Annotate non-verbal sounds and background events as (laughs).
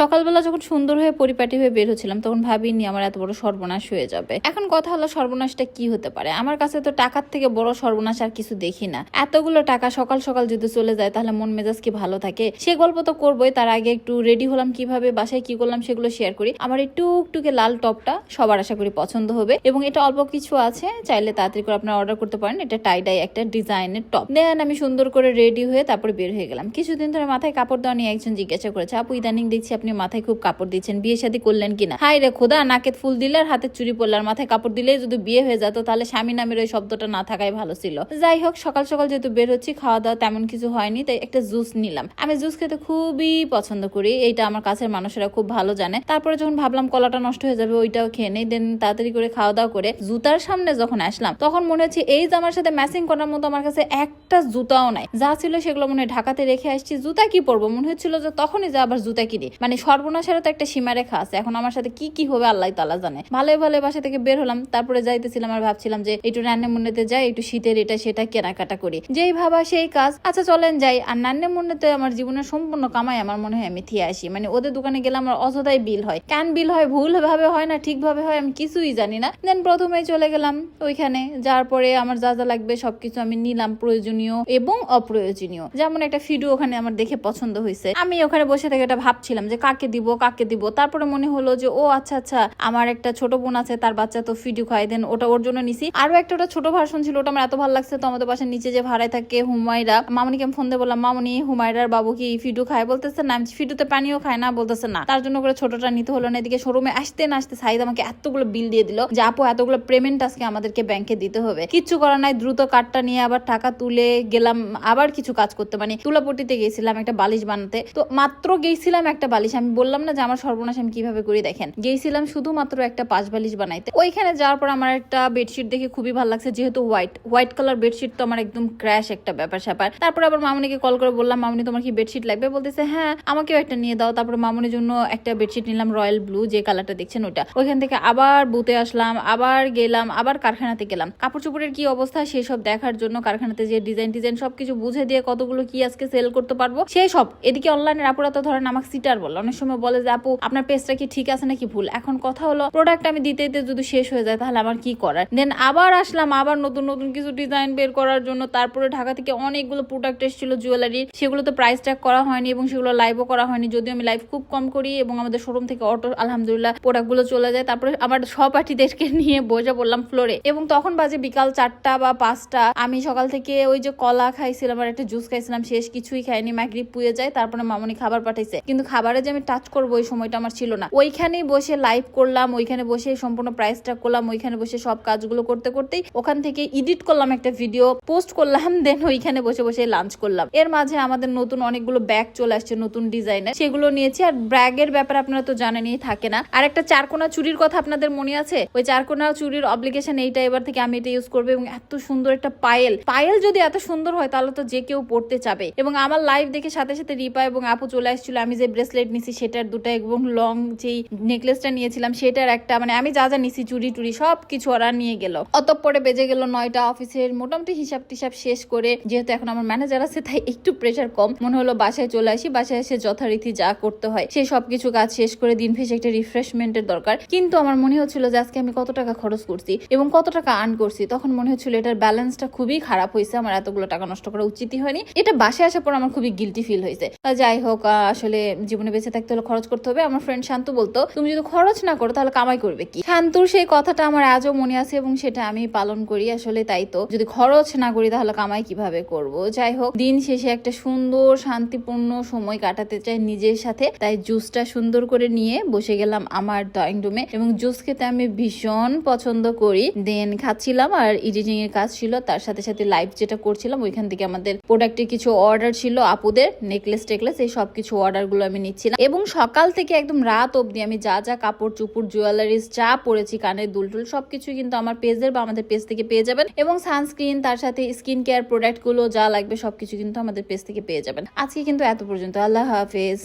সকালবেলা যখন সুন্দর হয়ে পরিপাটি হয়ে বের হচ্ছিলাম, তখন ভাবিনি আমার এত বড় সর্বনাশ হয়ে যাবে। এখন কথা হলো সর্বনাশটা কি হতে পারে? আমার কাছে তো টাকার থেকে বড় সর্বনাশ আর কিছু দেখি না। এতগুলো টাকা সকাল সকাল যদি চলে যায়, তাহলে মন মেজাজ কি ভালো থাকে? সে গল্প তো করবোই, তার আগে একটু রেডি হলাম কীভাবে, বাসায় কি করলাম সেগুলো শেয়ার করি। আমার এই টুকটুকে লাল টপটা সবার আশা করি পছন্দ হবে। এবং এটা অল্প কিছু আছে, চাইলে তাড়াতাড়ি করে আপনারা অর্ডার করতে পারেন। এটা টাইডাই একটা ডিজাইনের টপ দেন আমি সুন্দর করে রেডি হয়ে তারপরে বের হয়ে গেলাম। কিছুদিন ধরে মাথায় কাপড় দেওয়া নিয়ে একজন জিজ্ঞাসা করেছে, আপু, ইদানিং দেখছি আপনি মাথায় খুব কাপড় দিচ্ছেন, বিয়ে শাদী করলেন কিনা? হাই রে খোদা নাকে ফুল দিলে আর হাতে চুরি পড়লে আর মাথায় কাপড় দিলে যদি বিয়ে হয়ে যেত, তাহলে স্বামী নামের ওই শব্দটা না থাকাই ভালো ছিল। যাই হোক, সকাল সকাল যেহেতু বের হচ্ছি, খাওয়া দাওয়া তেমন কিছু হয়নি, তাই একটা জুস নিলাম। আমি জুস খেতে খুবই পছন্দ করি, এইটা আমার কাছের মানুষেরা খুব ভালো জানে। তারপরে যখন ভাবলাম কলাটা নষ্ট হয়ে যাবে, ওইটাও খেয়ে নেই, দেন তাড়াতাড়ি করে খাওয়া দাওয়া করে জুতার সামনে যখন আসলাম, তখন মনে হচ্ছে এই জামার সাথে ম্যাচিং করার মতো আমার কাছে একটা জুতাও নাই। যা ছিল সেগুলো মনে হয় ঢাকাতে রেখে আসছি, জুতা কি পরবো? মনে হচ্ছিল যে তখনই যা আবার জুতা কিনি। মানে সর্বনাশেরও তো একটা সীমারেখা আছে। এখন আমার সাথে কি কি হবে আল্লাহ তালা জানে। ভালো ভালো বাসা থেকে বের হলাম, তারপরে যাইতেছিলাম আর ভাবছিলাম যে একটু রান্না মুন্নেতে যাই, একটু শীতের এটা সেটা কেনাকাটা করি। যেই ভাবা সেই কাজ। আচ্ছা চলেন যাই। আর নান্নে মুন্নেতে আমার জীবনের সম্পূর্ণ কামাই আমার মনে হয় আমি থিয়ে আসি। মানে ওদের দোকানে গেলে আমার অযথাই বিল হয়। কেন বিল হয়? ভুল ভাবে হয় না? ঠিকভাবে হয়? আমি কিছুই জানি না। দেন প্রথমেই চলে গেলাম ওইখানে। যার পরে আমার যা যা লাগবে সবকিছু আমি নিলাম প্রয়োজনীয় এবং অপ্রয়োজনীয়। যেমন একটা ফিডু ওখানে আমার দেখে পছন্দ হয়েছে আমি ওখানে বসে থেকে এটা ভাবছিলাম যে কাকে দিব কাকে দিব? তারপরে মনে হলো যে, ও আচ্ছা আচ্ছা আমার একটা ছোট বোন আছে, তার বাচ্চা তো ফিডু খাই দেন ওটা ওর জন্য নিছি। আরও একটা ওটা ছোট ভার্সন ছিল, ওটা আমার এত ভালো লাগছে, তো আমাদের বাসার নিচে যে ভাড়ায় থাকে হুমায়রা, মামনিকে আমি ফোন দিয়ে বললাম, মামনি, হুমায়রার বাবু কি ফিডু খায়? বলতেছে, না, ফিডুতে পানিও খায় না। বলতেছে, না। তার জন্য করে ছোটটা নিতে হলো না, এদিকে শোরুমে আসতে না আসতে সাইদ আমাকে এতগুলো বিল দিয়ে দিল যে, আপু, এতগুলো পেমেন্ট আজকে আমাদেরকে ব্যাংকে দিতে হবে। কিচ্ছু করার নাই, দ্রুত কার্ডটা নিয়ে আবার টাকা তুলে গেলাম, আবার কিছু কাজ করতে। মানে তুলাপটিতে গেছিলাম একটা বালিশ বানাতে, তো মাত্র গেছিলাম একটা বালিশ আমি বললাম না যে আমার সর্বনাশ আমি কীভাবে করি, দেখেন। গেছিলাম শুধুমাত্র একটা পাঁচ বালিশ বানাইতে। ওইখানে যাওয়ার পর আমার একটা বেডশিট দেখে খুবই ভালো লাগছে, যেহেতু হোয়াইট হোয়াইট কালার বেডশিট তো আমার একদম ক্র্যাশ একটা ব্যাপার স্যাপার। তারপর আবার মামনিকে কল করে বললাম, মামনি, তোমার কি বেডশিট লাগবে? বলতেছে হ্যাঁ আমাকেও একটা নিয়ে দাও। তারপরে মামনির জন্য একটা বেডশিট নিলাম রয়্যাল ব্লু যে কালারটা দেখছেন ওটা। ওইখান থেকে আবার বুতে আসলাম, আবার গেলাম, আবার কারখানাতে গেলাম। কাপড় চোপড়ের কি অবস্থা, সেসব দেখার জন্য কারখানাতে যে ডিজাইন ডিজাইন সবকিছু বুঝে দিয়ে কতগুলো কি আজকে সেল করতে পারব সেই সব এদিকে অনলাইনের আপুরা তো ধরেন আমাকে সিটার বলে অনেক সময় বলে যে, আপু, আপনার পেজটা কি ঠিক আছে নাকি ভুল? এখন কথা হলো প্রোডাক্ট আমি দিতে দিতে যদি শেষ হয়ে যায়, তাহলে আমার কি করার? দেন আবার আসলাম, আবার নতুন নতুন কিছু ডিজাইন বের করার জন্য। তারপরে ঢাকা থেকে অনেকগুলো প্রোডাক্ট এসেছিল জুয়েলারির সেগুলো তো প্রাইস ট্যাগ করা হয়নি এবং সেগুলো লাইভও করা হয়নি। যদিও আমি লাইভ খুব কম করি এবং আমাদের শোরুম থেকে অটো আলহামদুলিল্লাহ প্রোডাক্টগুলো চলে যায়। তারপরে আমার সহপাঠীদেরকে নিয়ে বোঝা বললাম ফ্লোরে এবং তখন বাজে বিকাল চারটা বা পাঁচটা। আমি সকাল থেকে ওই যে কলা খাইছিলাম আর একটা জুস খাইছিলাম, শেষ কিছুই খাইনি। মাগরিব পুয়ে যায়, তারপরে মামনি খাবার পাঠাইছে। কিন্তু খাবারে যে আমি টাচ করব ওই সময়টা আমার ছিল না। ওইখানেই বসে লাইভ করলাম, ওইখানে বসে সম্পূর্ণ প্রাইসটা করলাম, ওইখানে বসে সব কাজগুলো করতে করতেই ওখান থেকে এডিট করলাম একটা ভিডিও পোস্ট করলাম (laughs) দেন ওইখানে বসে বসে লাঞ্চ করলাম। এর মাঝে আমাদের নতুন অনেকগুলো ব্যাগ চলে আসছে, নতুন ডিজাইনের। সেগুলো নিয়েছি, আর ব্র্যাগের ব্যাপারে আপনারা তো জানেনই, থাকে না। আর একটা চারকোনা চুরির কথা আপনাদের মনে আছে? ওই চারকোনা চুরির অব্লিগেশন এইটা এবার থেকে আমি এটা ইউজ করব, এবং এত সুন্দর একটা পায়েল পায়েল যদি এত সুন্দর হয়, তাহলে তো যে কেউ পড়তে চাবে। এবং আমার লাইভ দেখে সাথে সাথে রিপা এবং আপু চলে আসছিল, আমি যে ব্রেসলেট নিছি সেটার দুটো এবং লং যেই নেকলেসটা নিয়েছিলাম সেটার একটা মানে আমি যা যা নিছি, চুরি টুরি সব কিছু ওরা নিয়ে গেল। অতঃপরে বেজে গেল নয়টা অফিসের মোটামুটি হিসাব টিসাব শেষ করে, যেহেতু এখন আমার ম্যানেজার আছে, তাই একটু প্রেশার কম, মনে হলো বাসায় চলে আসি, বাসায় এসে যথারীতি যা করতে হয়। সেই সব কিছু কাজ শেষ করে দিন ফেসে একটা রিফ্রেশমেন্টের দরকার। কিন্তু আমার মনে হচ্ছিল যে আজকে আমি কত টাকা খরচ করছি এবং কত টাকা আর্ন করছি, তখন মনে হচ্ছিল এটার ব্যালেন্সটা খুবই খারাপ হয়েছে, আমার এতগুলো টাকা নষ্ট করা উচিতই হয়নি। এটা বাসায় আসার পর আমার খুবই গিলটি ফিল হয়েছে। যাই হোক আসলে জীবনে বেঁচে থাকতে হলে খরচ করতে হবে। আমার ফ্রেন্ড শান্ত বলতো, তুমি যদি খরচ না করো, তাহলে কামাই করবে কি? শান্তুর সেই কথাটা আমার আজও মনে আছে এবং সেটা আমি পালন করি। আসলে তাই তো, যদি খরচ না করি তাহলে কামাই কীভাবে করব? যাই হোক, দিন শেষে একটা সুন্দর, শান্তিপূর্ণ সময় কাটাতে চাই নিজের সাথে। তাই জুসটা সুন্দর করে নিয়ে বসে গেলাম আমার ড্রয়িং রুমে এবং জুস খেতে আমি ভীষণ পছন্দ করি। দেন খাচ্ছিলাম আর এডিটিং এর কাজ ছিল। তার সাথে সাথে লাইভ যেটা করছিলাম, ওইখান থেকে আমাদের প্রোডাক্টের কিছু অর্ডার ছিল, আপুদের নেকলেস টেকলেস এই সব কিছু অর্ডারগুলো আমি নিচ্ছিলাম। এবং সকাল থেকে একদম রাত অবধি আমি যা যা কাপড় চুপড় জুয়েলারিস যা পরেছি, কানের দুলটুল সবকিছু কিন্তু আমার পেজের বা আমাদের পেজ থেকে পেয়ে যাবেন এবং সানস্ক্রিন তার সাথে স্কিন কেয়ার প্রোডাক্টগুলো যা লাগবে সবকিছু কিন্তু আমাদের পেজ থেকে পেয়ে যাবেন। আজকে কিন্তু এত পর্যন্ত। আল্লাহ হাফেজ।